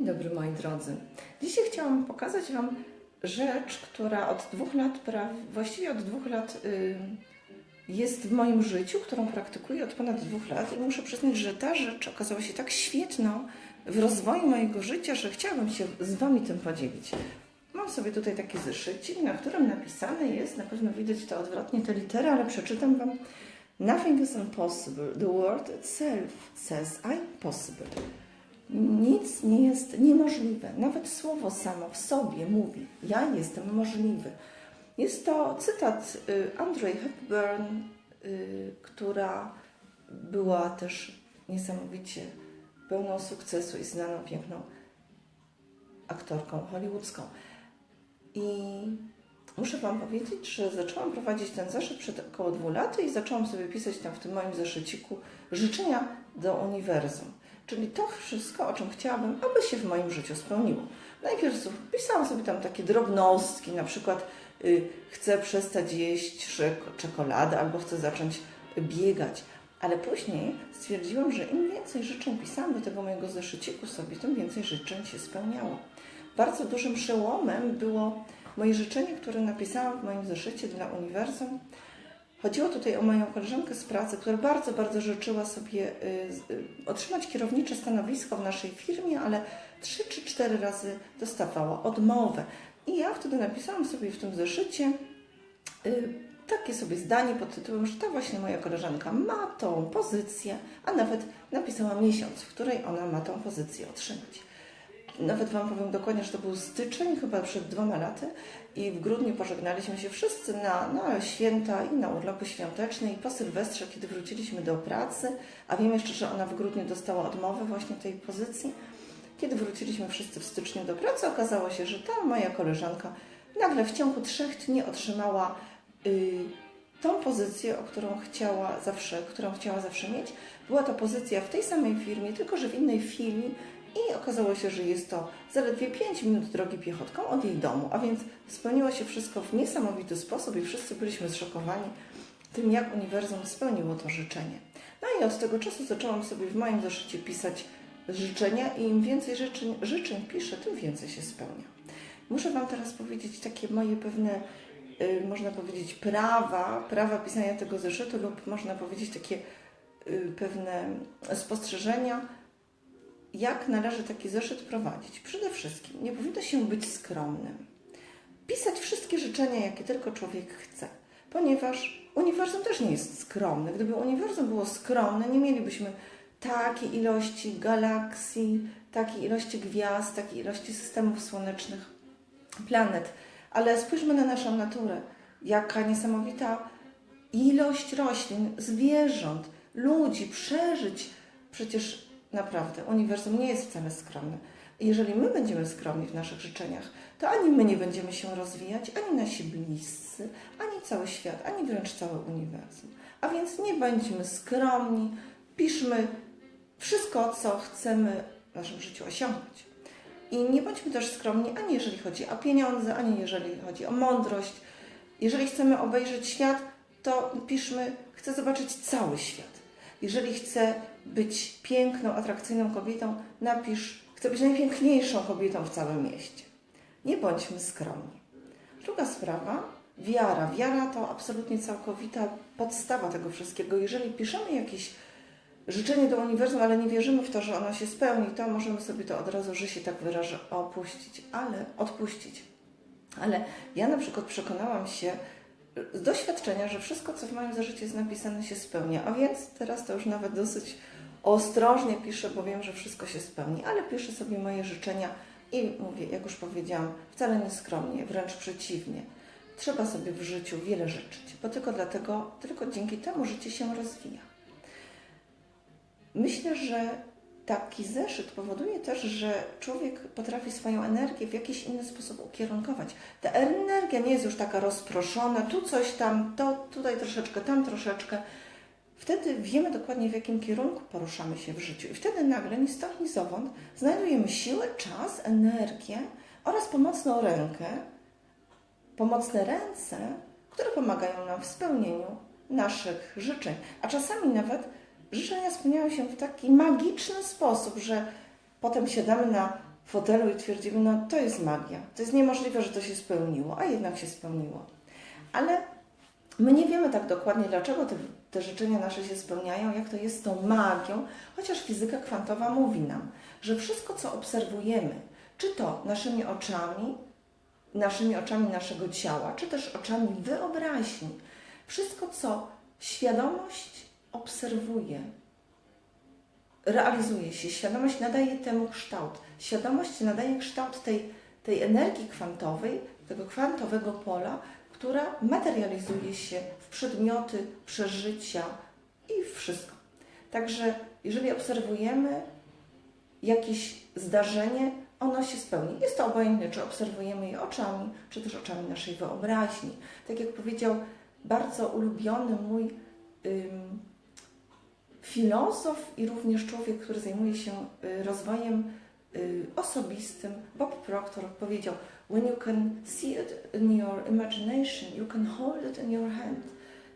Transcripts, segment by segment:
Dobry moi drodzy. Dzisiaj chciałam pokazać Wam rzecz, która od dwóch lat, właściwie od dwóch lat y, jest w moim życiu, którą praktykuję od ponad dwóch lat i muszę przyznać, że ta rzecz okazała się tak świetną w rozwoju mojego życia, że chciałabym się z Wami tym podzielić. Mam sobie tutaj taki zeszycik, na którym napisane jest, na pewno widać to odwrotnie te litery, ale przeczytam Wam Nothing is impossible. The word itself says I'm possible. Nic nie jest niemożliwe. Nawet słowo samo w sobie mówi: Ja jestem możliwy. Jest to cytat y, Audrey Hepburn, y, która była też niesamowicie pełną sukcesu i znaną piękną aktorką hollywoodzką. I muszę Wam powiedzieć, że zaczęłam prowadzić ten zeszyt przed około dwóch lat i zaczęłam sobie pisać tam w tym moim zeszyciku życzenia do uniwersum. Czyli to wszystko, o czym chciałabym, aby się w moim życiu spełniło. Najpierw pisałam sobie tam takie drobnostki, na przykład y, chcę przestać jeść czekoladę albo chcę zacząć biegać. Ale później stwierdziłam, że im więcej życzeń pisałam do tego mojego zeszyciku sobie, tym więcej życzeń się spełniało. Bardzo dużym przełomem było moje życzenie, które napisałam w moim zeszycie dla uniwersum. Chodziło tutaj o moją koleżankę z pracy, która bardzo, bardzo życzyła sobie y, y, otrzymać kierownicze stanowisko w naszej firmie, ale trzy czy cztery razy dostawała odmowę. I ja wtedy napisałam sobie w tym zeszycie y, takie sobie zdanie pod tytułem, że ta właśnie moja koleżanka ma tą pozycję, a nawet napisała miesiąc, w której ona ma tą pozycję otrzymać. Nawet Wam powiem dokładnie, że to był styczeń, chyba przed dwoma laty i w grudniu pożegnaliśmy się wszyscy na, na święta i na urlopy świąteczne i po Sylwestrze, kiedy wróciliśmy do pracy, a wiem jeszcze, że ona w grudniu dostała odmowę właśnie tej pozycji. Kiedy wróciliśmy wszyscy w styczniu do pracy, okazało się, że ta moja koleżanka nagle w ciągu trzech dni otrzymała y, tą pozycję, o którą chciała zawsze, którą chciała zawsze mieć. Była to pozycja w tej samej firmie, tylko że w innej filii i okazało się, że jest to zaledwie 5 minut drogi piechotką od jej domu, a więc spełniło się wszystko w niesamowity sposób i wszyscy byliśmy zszokowani tym, jak uniwersum spełniło to życzenie. No i od tego czasu zaczęłam sobie w moim zeszycie pisać życzenia i im więcej życzeń, życzeń piszę, tym więcej się spełnia. Muszę Wam teraz powiedzieć takie moje pewne, y, można powiedzieć, prawa, prawa pisania tego zeszytu lub można powiedzieć takie pewne spostrzeżenia, jak należy taki zeszyt prowadzić. Przede wszystkim nie powinno się być skromnym. Pisać wszystkie życzenia, jakie tylko człowiek chce, ponieważ uniwersum też nie jest skromne. Gdyby uniwersum było skromne, nie mielibyśmy takiej ilości galaksji, takiej ilości gwiazd, takiej ilości systemów słonecznych, planet. Ale spójrzmy na naszą naturę. Jaka niesamowita ilość roślin, zwierząt, ludzi, przeżyć. Przecież naprawdę uniwersum nie jest wcale skromne. I Jeżeli my będziemy skromni w naszych życzeniach, to ani my nie będziemy się rozwijać, ani nasi bliscy, ani cały świat, ani wręcz całe uniwersum. A więc nie bądźmy skromni, piszmy wszystko, co chcemy w naszym życiu osiągnąć. I nie bądźmy też skromni ani jeżeli chodzi o pieniądze, ani jeżeli chodzi o mądrość. Jeżeli chcemy obejrzeć świat, to piszmy, chcę zobaczyć cały świat. Jeżeli chcę być piękną, atrakcyjną kobietą, napisz, chcę być najpiękniejszą kobietą w całym mieście. Nie bądźmy skromni. Druga sprawa, wiara. Wiara to absolutnie całkowita podstawa tego wszystkiego. Jeżeli piszemy jakieś życzenie do uniwersum, ale nie wierzymy w to, że ono się spełni, to możemy sobie to od razu, że się tak wyrażę, opuścić, ale odpuścić. Ale ja na przykład przekonałam się z doświadczenia, że wszystko, co w moim zeszycie jest napisane, się spełnia. A więc teraz to już nawet dosyć ostrożnie piszę, bo wiem, że wszystko się spełni, ale piszę sobie moje życzenia i mówię, jak już powiedziałam, wcale nie skromnie, wręcz przeciwnie. Trzeba sobie w życiu wiele życzyć, bo tylko dlatego, tylko dzięki temu życie się rozwija. Myślę, że taki zeszyt powoduje też, że człowiek potrafi swoją energię w jakiś inny sposób ukierunkować. Ta energia nie jest już taka rozproszona, tu coś tam, to tutaj troszeczkę, tam troszeczkę. Wtedy wiemy dokładnie, w jakim kierunku poruszamy się w życiu. I wtedy nagle, ni stąd, ni zowąd, znajdujemy siłę, czas, energię oraz pomocną rękę, pomocne ręce, które pomagają nam w spełnieniu naszych życzeń. A czasami nawet życzenia spełniają się w taki magiczny sposób, że potem siadamy na fotelu i twierdzimy, no to jest magia. To jest niemożliwe, że to się spełniło, a jednak się spełniło. Ale my nie wiemy tak dokładnie, dlaczego te, te życzenia nasze się spełniają, jak to jest z tą magią, chociaż fizyka kwantowa mówi nam, że wszystko, co obserwujemy, czy to naszymi oczami, naszymi oczami naszego ciała, czy też oczami wyobraźni, wszystko, co świadomość obserwuje, realizuje się, świadomość nadaje temu kształt. Świadomość nadaje kształt tej, tej energii kwantowej, tego kwantowego pola, która materializuje się w przedmioty, przeżycia i wszystko. Także jeżeli obserwujemy jakieś zdarzenie, ono się spełni. Jest to obojętne, czy obserwujemy je oczami, czy też oczami naszej wyobraźni. Tak jak powiedział bardzo ulubiony mój filozof i również człowiek, który zajmuje się y, rozwojem y, osobistym, Bob Proctor powiedział When you can see it in your imagination, you can hold it in your hand.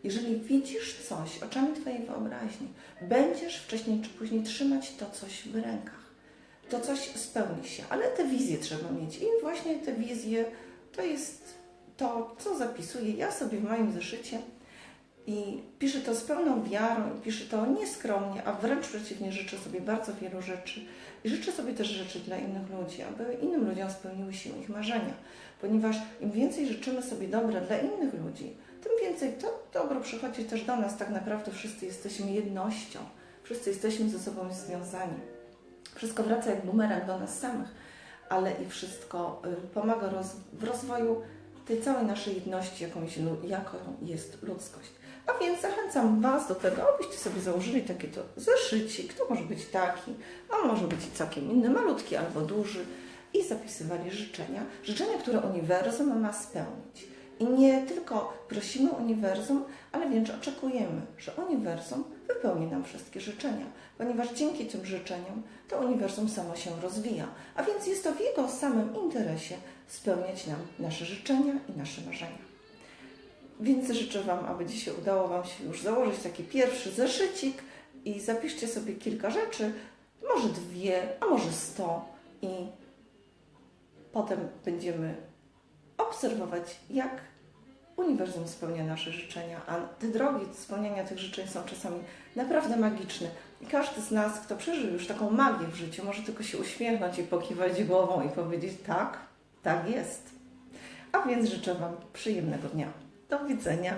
Jeżeli widzisz coś oczami Twojej wyobraźni, będziesz wcześniej czy później trzymać to coś w rękach. To coś spełni się, ale te wizje trzeba mieć. I właśnie te wizje to jest to, co zapisuję ja sobie w moim zeszycie. I piszę to z pełną wiarą, i piszę to nieskromnie, a wręcz przeciwnie, życzę sobie bardzo wielu rzeczy. I życzę sobie też rzeczy dla innych ludzi, aby innym ludziom spełniły się ich marzenia. Ponieważ im więcej życzymy sobie dobra dla innych ludzi, tym więcej to dobro przychodzi też do nas. Tak naprawdę wszyscy jesteśmy jednością, wszyscy jesteśmy ze sobą związani. Wszystko wraca jak bumerang do nas samych, ale i wszystko y, pomaga roz, w rozwoju tej całej naszej jedności, jakąś, lu- jaką jest ludzkość. A więc zachęcam Was do tego, abyście sobie założyli taki to zeszycik, to może być taki, a może być całkiem inny, malutki albo duży. I zapisywali życzenia, życzenia, które uniwersum ma spełnić. I nie tylko prosimy uniwersum, ale wręcz oczekujemy, że uniwersum wypełni nam wszystkie życzenia, ponieważ dzięki tym życzeniom to uniwersum samo się rozwija, a więc jest to w jego samym interesie spełniać nam nasze życzenia i nasze marzenia. Więc życzę Wam, aby dzisiaj udało Wam się już założyć taki pierwszy zeszycik i zapiszcie sobie kilka rzeczy, może dwie, a może sto i potem będziemy obserwować, jak uniwersum spełnia nasze życzenia, a te drogi spełniania tych życzeń są czasami naprawdę magiczne. I każdy z nas, kto przeżył już taką magię w życiu, może tylko się uśmiechnąć i pokiwać głową i powiedzieć tak, tak jest. A więc życzę Wam przyjemnego dnia. Do widzenia.